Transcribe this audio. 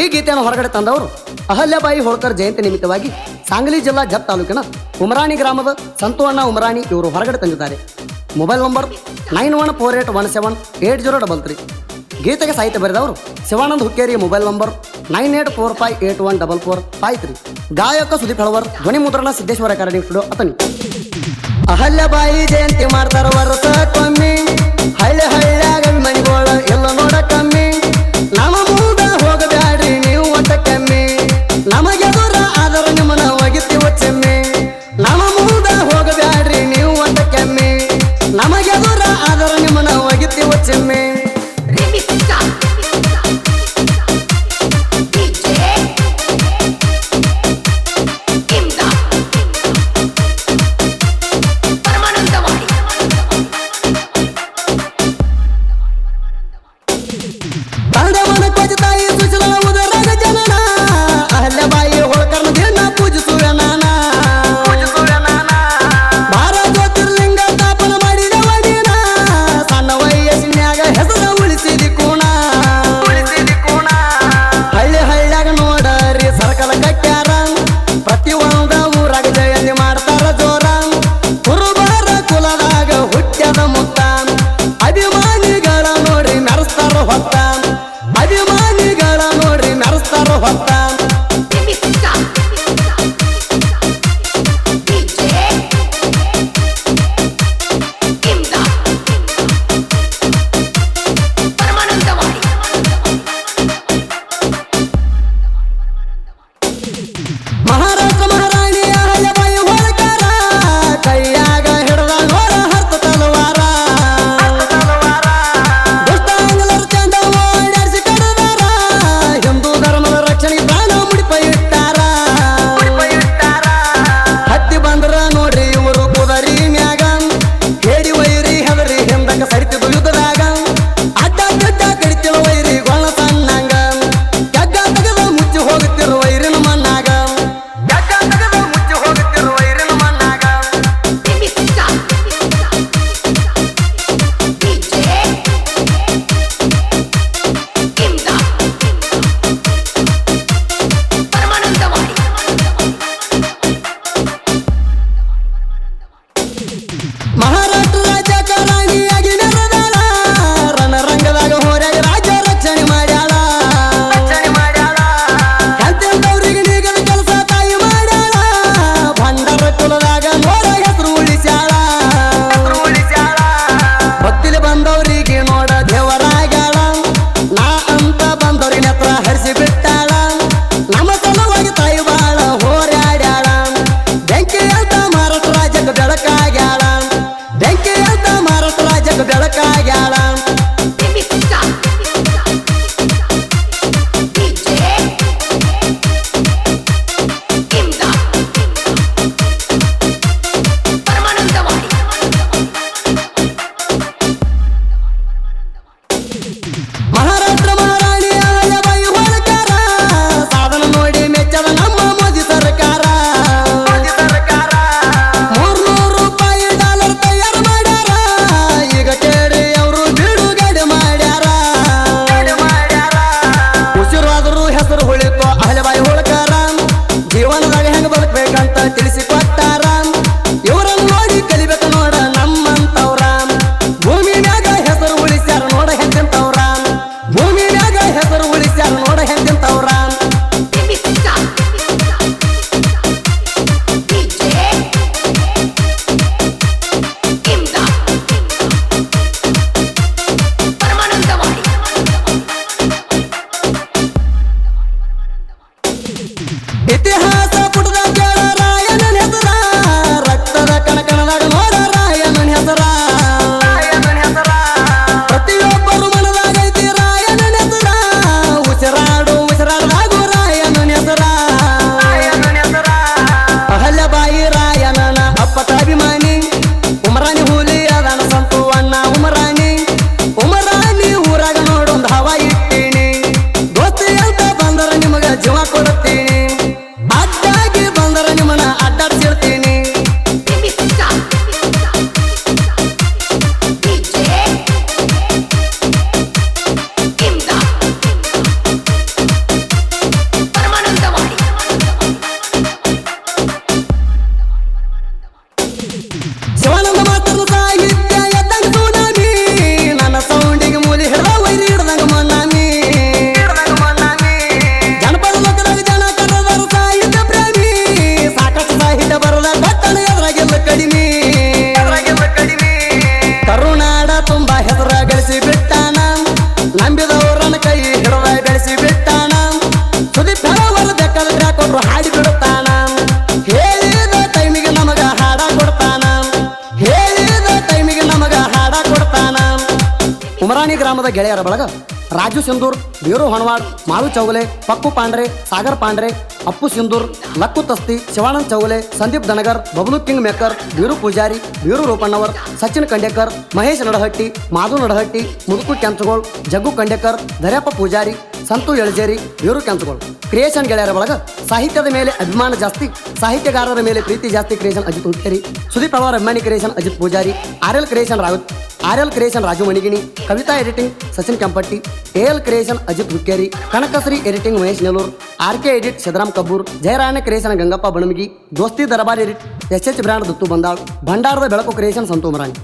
ಈ ಗೀತೆಯನ್ನು ಹೊರಗಡೆ ತಂದವರು ಅಹಲ್ಯಬಾಯಿ ಹೋಳ್ಕರ್ ಜಯಂತಿ ನಿಮಿತ್ತವಾಗಿ ಸಾಂಗ್ಲಿ ಜಿಲ್ಲಾ ಜತ್ ತಾಲೂಕಿನ ಉಮರಾಣಿ ಗ್ರಾಮದ ಸಂತೋಣ್ಣ ಉಮರಾಣಿ ಇವರು ಹೊರಗಡೆ ತಂದಿದ್ದಾರೆ. Mobile number nine one four eight one seven eight zero double three. ಗೀತೆಗೆ ಸಾಹಿತ್ಯ ಬರೆದವರು Shivanand Hukkeri mobile number nine eight four five eight one double four five three. ಗಾಯಕ ಸುದೀಪ್ ಹಳವರ್ ಧ್ವನಿ ಮುದ್ರಣ ಸಿದ್ದೇಶ್ವರ ಅಕಾಡೆಮಿ ಅತನಿ ಅಹಲ್ಯಬಾಯಿ ಜಯಂತಿ ಮಾಡ್ತಾರ to me. ಉಮರಾಣಿ ಗ್ರಾಮದ ಗೆಳೆಯರ ಬಳಗ Raju Sindoor, ಬೀರು Honawad Malu Chougale Pakku Pandre, Sagar Pandre, Appu Sindhur, Lakku Tasti, Shivanand Chougale, Sandeep Dhangar, Bablu king maker, Biru Pujari, Biru Rupannavar, Sachin Kandekar Mahesh Nadahatti, Madhu Nadahatti Muduku Kenchagol, Jaggu Kandekar Dharyappa Pujari, Santu Elajeri, Biru Kenchagol. Creation ಗೆಳೆಯರ ಬಳಗ ಸಾಹಿತ್ಯದ ಮೇಲೆ ಅಭಿಮಾನ ಜಾಸ್ತಿ, ಸಾಹಿತ್ಯಗಾರರ ಮೇಲೆ ಪ್ರೀತಿ ಜಾಸ್ತಿ creation Ajit Hukkeri Sudeep ಅವರ ಅಭಿಮಾನಿ creation Ajit Pujari R L creation Rawat R L creation Raju Manigini Kavita editing Sachin Kempatti A L creation Ajit Hukkeri Kanakashree editing Mahesh Nelur R K edit Siddaram Kabbur Jayarayana creation Gangappa Banamagi Dosti Darbar edit S H brand Dattu Bandal ಭಂಡಾರದ ಬೆಳಕು creation Santu ಮರಾಣಿ